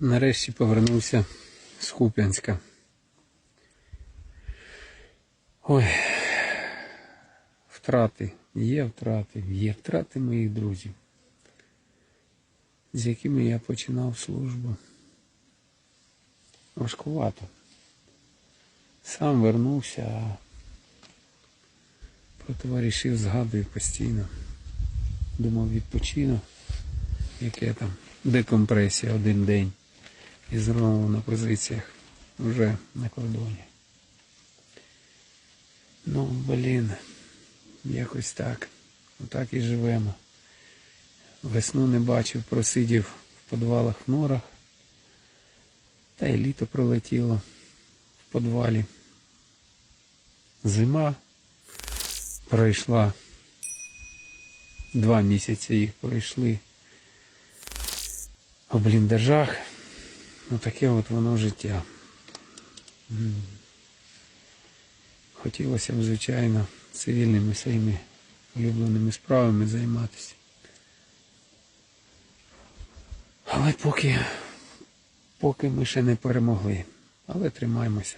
Нарешті повернувся з Куп'янська. Ой, втрати, є втрати, є втрати моїх друзів, з якими я починав службу. Важкувато. Сам вернувся, а про товаришів згадую постійно. Думав, відпочину, яке там декомпресія один день. І знову на позиціях вже на кордоні. Ну, блін, якось так. Отак і живемо. Весну не бачив, просидів в підвалах в норах. Та й літо пролетіло в підвалі. Зима пройшла. Два місяці їх пройшли в бліндажах. Ну таке от воно життя. Хотілося б, звичайно, цивільними своїми улюбленими справами займатися. Але поки, поки ми ще не перемогли. Але тримаємося.